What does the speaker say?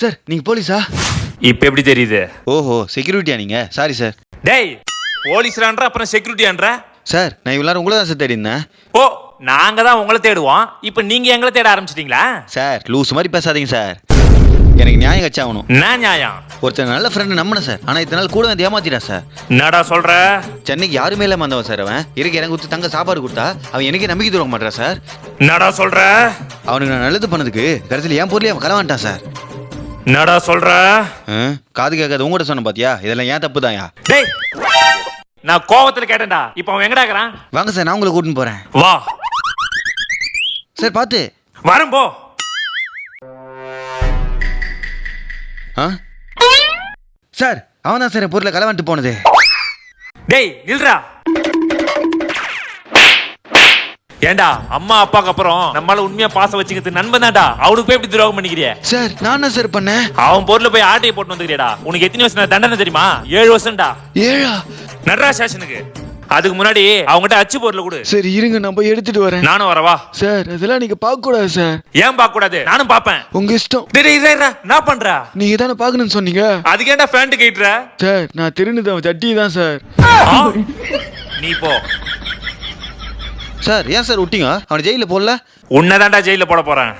Sir நீங்க போலீஸா? இப்ப எப்படி தெரியுது? ஓஹோ செக்யூரிட்டியா நீங்க? சாரி சார் டேய் போலீஸ்ரான்ற அப்புறம் செக்யூரிட்டியான்ற சார் நான் இவ்வளோ நேரம் உங்களை தான் சார் தேடி இருந்தேன் ஓ நாங்க தான் உங்களை தேடுவோம். இப்ப நீங்க எங்களை தேட ஆரம்பிச்சிட்டீங்களா? சார் லூஸ் மாதிரி பேசாதீங்க சார். எனக்கு நியாயம் கட்சாகணும் என்ன நியாயம்? ஒருத்தர் நல்ல ஃப்ரெண்டு நம்பினேன் சார் ஆனால் இத்தனை நாள் கூட வந்து ஏமாத்திட்டான் சார் என்னடா சொல்ற? சென்னைக்கு யாருமே இல்லாம வந்தவன் சார் அவன். இருக்கு எனக்கு கொடுத்து தங்க சாப்பாடு கொடுத்தா அவன் எனக்கே நம்பிக்கை தருவ மாட்டான் சார் என்னடா சொல்ற? அவனுக்கு நான் நல்லது பண்ணதுக்கு கடைசியில் என் பொருளே அவன் களவான்ட்டான் சார் என்னடா சொல்ற? காது கேட்காத உங்கள்கிட்ட சொன்ன பாத்தியா? இதெல்லாம் ஏன் தப்பு தான்யா டேய் நான் கோவத்துல கேட்டேன்டா. இப்ப அவன் எங்கடா இருக்கிறான்? வாங்க சார் நான் உங்களை கூட்டின்னு போறேன். வா. சார் பார்த்து வரும் போ. ஆ? சார் அவன் தான் சார் என் பொருளை களவான்ட்டு போனது. டேய் நில்றா. ஏண்டா அம்மா அப்பாக்கு அப்புறம் நம்மளால உண்மையா பாசம் வச்சுக்கிறது நண்பன் தான்டா. அவனுக்கு போய் இப்படி துரோகம் பண்ணிக்கிறிய? சார் நான் சார் பண்ணேன்? அவன் பொருள் போய் ஆட்டையை போட்டு வந்துக்கிறியடா. உனக்கு எத்தனை வருஷம் தண்டனை தெரியுமா? ஏழு வருஷம்டா. ஏழா? நட்ரா ஸ்டேஷனுக்கு அதுக்கு முன்னாடி அவங்ககிட்ட அச்சு பொருள் கொடு. சரி இருங்க நான் போய் எடுத்துட்டு வரேன். நானும் வரவா? சார் அதெல்லாம் நீங்க பார்க்க கூடாது சார். ஏன் பார்க்க கூடாது நானும் பாப்பேன் உங்க இஷ்டம். என்ன பண்ற? நீங்க தானே பார்க்கணும்னு சொன்னீங்க? அதுக்கு ஏன்டா ஃபேண்ட் கேட்டுற? சார் நான் திருநுதவன் சட்டி தான் சார்? நீ போ. சார் ஏன் சார் விட்டீங்க? அவனை ஜெயிலில் போடல? உன்னதான்டா ஜெயில போட போறேன்.